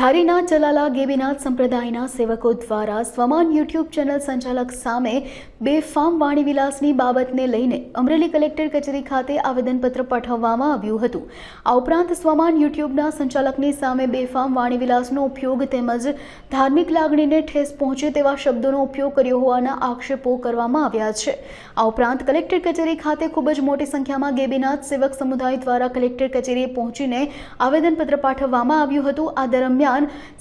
ધારીના ચલાલા ગેબીનાથ સંપ્રદાયના સેવકો દ્વારા સ્વમાન યુટ્યુબ ચેનલ સંચાલક સામે બેફામ વાણીવિલાસની બાબતને લઈને અમરેલી કલેક્ટર કચેરી ખાતે આવેદનપત્ર પાઠવવામાં આવ્યું હતું. આ ઉપરાંત સ્વમાન યુટ્યુબના સંચાલકની સામે બેફામ વાણીવિલાસનો ઉપયોગ તેમજ ધાર્મિક લાગણીને ઠેસ પહોંચે તેવા શબ્દોનો ઉપયોગ કર્યો હોવાના આક્ષેપો કરવામાં આવ્યા છે. આ ઉપરાંત કલેક્ટર કચેરી ખાતે ખૂબ જ મોટી સંખ્યામાં ગેબીનાથ સેવક સમુદાય દ્વારા કલેક્ટર કચેરીએ પહોંચીને આવેદનપત્ર પાઠવવામાં આવ્યું હતું. આ દરમિયાન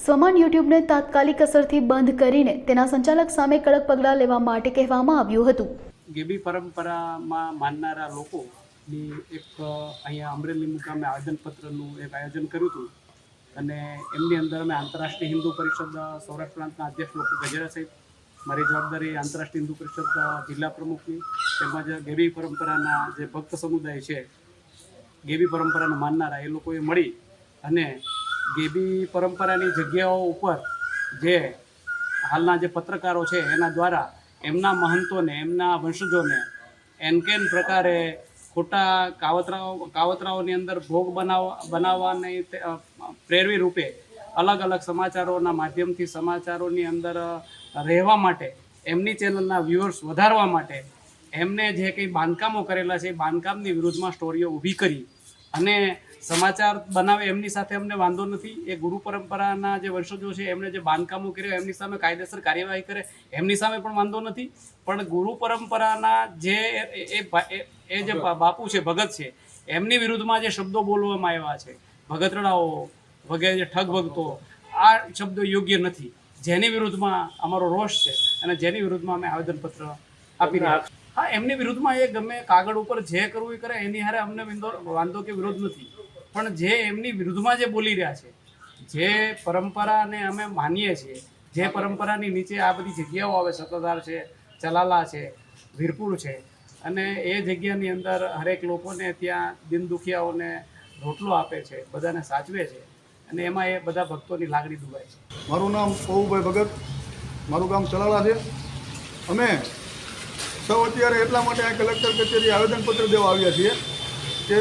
સ્વમાન યુટ્યુબને તાત્કાલિક અસરથી બંધ કરીને તેના સંચાલક સામે કડક પગલાં લેવા માટે કહેવામાં આવ્યું હતું. ગેબી પરંપરામાં માનનારા લોકોની એક અહીંયા અમરેલી મુકામે આવેદનપત્રનું એક આયોજન કર્યું હતું. અને એમની અંદર અમે આંતરરાષ્ટ્રીય હિન્દુ પરિષદ સૌરાષ્ટ્ર પ્રાંતના અધ્યક્ષ ડૉક્ટર ગજેરા સાહેબ, મારી જવાબદારી આંતરરાષ્ટ્રીય હિન્દુ પરિષદ જિલ્લા પ્રમુખની, તેમજ ગેબી પરંપરાના જે ભક્ત સમુદાય છે, ગેબી પરંપરાને માનનારા એ લોકોએ મળી અને ગેબી પરંપરાની જગ્યાઓ ઉપર જે હાલના જે પત્રકારો છે, એના દ્વારા એમના મહંતોને, એમના વંશજોને એનકેન પ્રકારે ખોટા કાવતરાઓ, કાવતરાઓની અંદર ભોગ બનાવવા બનાવવાની પ્રેરવી રૂપે અલગ અલગ સમાચારોના માધ્યમથી સમાચારોની અંદર રહેવા માટે, એમની ચેનલના વ્યૂઅર્સ વધારવા માટે એમને જે કંઈ બાંધકામો કરેલા છે, એ બાંધકામની વિરુદ્ધમાં સ્ટોરીઓ ઊભી કરી અને સમાચાર બનાવે એમની સાથે અમને વાંધો નથી. એ ગુરુ પરંપરાના જે વંશજો છે, એમણે જે બાંધકામો કર્યા, એમની સામે કાયદેસર કાર્યવાહી કરે, એમની સામે પણ વાંધો નથી. પણ ગુરુ પરંપરાના જે એ- જે બાપુ છે, ભગત છે, એમની વિરુદ્ધમાં જે શબ્દો બોલવામાં આવ્યા છે, ભગતરડાઓ વગેરે જે ઠગ ભગતો, આ શબ્દો યોગ્ય નથી. જેની વિરુદ્ધમાં અમારો રોષ છે અને જેની વિરુદ્ધમાં અમે આવેદનપત્ર આપી રહ્યા હા, એમની વિરુદ્ધમાં એ ગમે કાગળ ઉપર જે કરવું એ કરે, એની હારે અમને વાંધો કે વિરોધ નથી. પણ જે એમની વિરુદ્ધમાં જે બોલી રહ્યા છે જે પરંપરાને અમે માનીએ છીએ જે પરંપરાની નીચે આ બધી જગ્યાઓ આવે સત્તાધાર છે ચલાલા છે વીરપુર છે અને એ જગ્યાની અંદર હરેક લોકોને ત્યાં દિન દુખિયાઓને રોટલો આપે છે બધાને સાચવે છે અને એમાં એ બધા ભક્તોની લાગણી દુભાય છે. મારું નામ પવુભાઈ ભગત મારું ગામ ચલાલા છે. અમે સૌ અત્યારે એટલા માટે આ કલેક્ટર કચેરી આવેદનપત્ર દેવા આવ્યા છીએ કે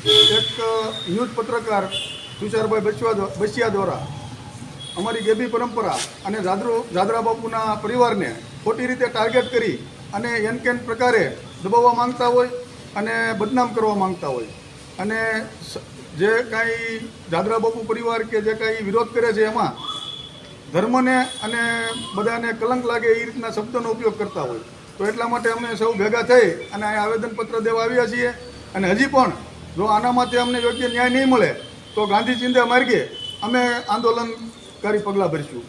એક ન્યૂઝ પત્રકાર તુષારભાઈ બચવા બસિયા દ્વારા અમારી ગેબી પરંપરા અને જાદરો જાદરા બાપુના પરિવારને ખોટી રીતે ટાર્ગેટ કરી અને એન કેન પ્રકારે દબાવવા માંગતા હોય અને બદનામ કરવા માંગતા હોય. અને જે કાંઈ જાદરા બાપુ પરિવાર કે જે કાંઈ વિરોધ કરે છે એમાં ધર્મને અને બધાને કલંક લાગે એ રીતના શબ્દોનો ઉપયોગ કરતા હોય. તો એટલા માટે અમે સૌ ભેગા થઈ અને આવેદનપત્ર દેવા આવ્યા છીએ અને હજી પણ જો આના માટે અમને યોગ્ય ન્યાય નહીં મળે, તો ગાંધી ચિંતા માર્ગે અમે આંદોલનકારી પગલાં ભરીશું.